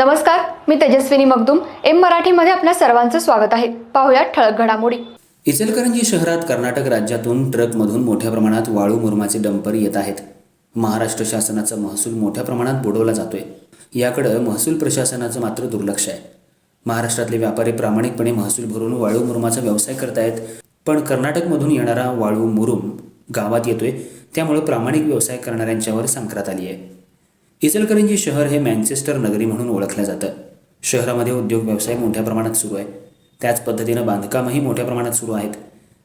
नमस्कार मी तेजस्विनी मगदुम. एम मराठीमध्ये आपल्या सर्वांचं स्वागत आहे. पाहुयात ठळक घडामोडी. इचलकरंजी शहरात कर्नाटक राज्यातून ट्रकमधून मोठ्या प्रमाणात वाळू मुरमाचे डंपर येत आहेत. महाराष्ट्र शासनाचा महसूल मोठ्या प्रमाणात बुडवला जातोय. याकडं महसूल प्रशासनाचं मात्र दुर्लक्ष आहे. महाराष्ट्रातले व्यापारी प्रामाणिकपणे महसूल भरून वाळू मुरुमाचा व्यवसाय करतायत पण कर्नाटकमधून येणारा वाळू मुरुम गावात येतोय त्यामुळे प्रामाणिक व्यवसाय करणाऱ्यांच्यावर संक्रांत आली आहे इचलकरंजी शहर हे मँचेस्टर नगरी म्हणून ओळखलं जातं. शहरामध्ये उद्योग व्यवसाय मोठ्या प्रमाणात सुरू आहे. त्याच पद्धतीनं बांधकामही मोठ्या प्रमाणात सुरू आहेत.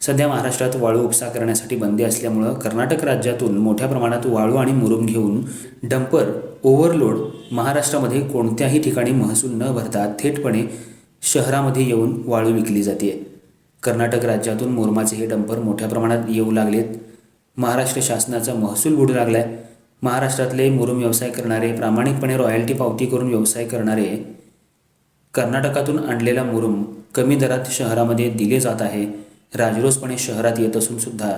सध्या महाराष्ट्रात वाळू उपसा करण्यासाठी बंदी असल्यामुळं कर्नाटक राज्यातून मोठ्या प्रमाणात वाळू आणि मुरुम घेऊन डंपर ओव्हरलोड महाराष्ट्रामध्ये कोणत्याही ठिकाणी महसूल न भरता थेटपणे शहरामध्ये येऊन वाळू विकली जाते कर्नाटक राज्यातून मुरमाचे हे डंपर मोठ्या प्रमाणात येऊ लागलेत. महाराष्ट्र शासनाचा महसूल बुडू लागलाय. महाराष्ट्रातले मुरुम व्यवसाय करणारे प्रामाणिकपणे रॉयल्टी पावती करून व्यवसाय करणारे कर्नाटकातून आणलेला मुरुम कमी दरात शहरामध्ये दिले जात आहे. राजरोसपणे शहरात येत असून सुद्धा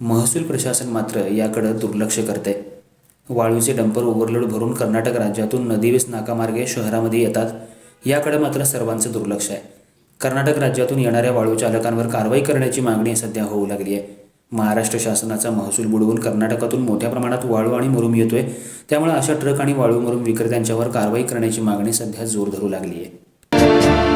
महसूल प्रशासन मात्र याकडं दुर्लक्ष करते वाळूचे डंपर ओव्हरलोड भरून कर्नाटक राज्यातून नदीवेस नाकामार्गे शहरामध्ये येतात याकडे मात्र सर्वांचं दुर्लक्ष आहे. कर्नाटक राज्यातून येणाऱ्या वाळू चालकांवर कारवाई करण्याची मागणी सध्या होऊ लागली आहे. महाराष्ट्र शासनाचा महसूल बुडवून कर्नाटकातून मोठ्या प्रमाणात वाळू आणि मुरुम येतोय. त्यामुळे अशा ट्रक आणि वाळू मुरुम विक्रेत्यांच्यावर कारवाई करण्याची मागणी सध्या जोर धरू लागली आहे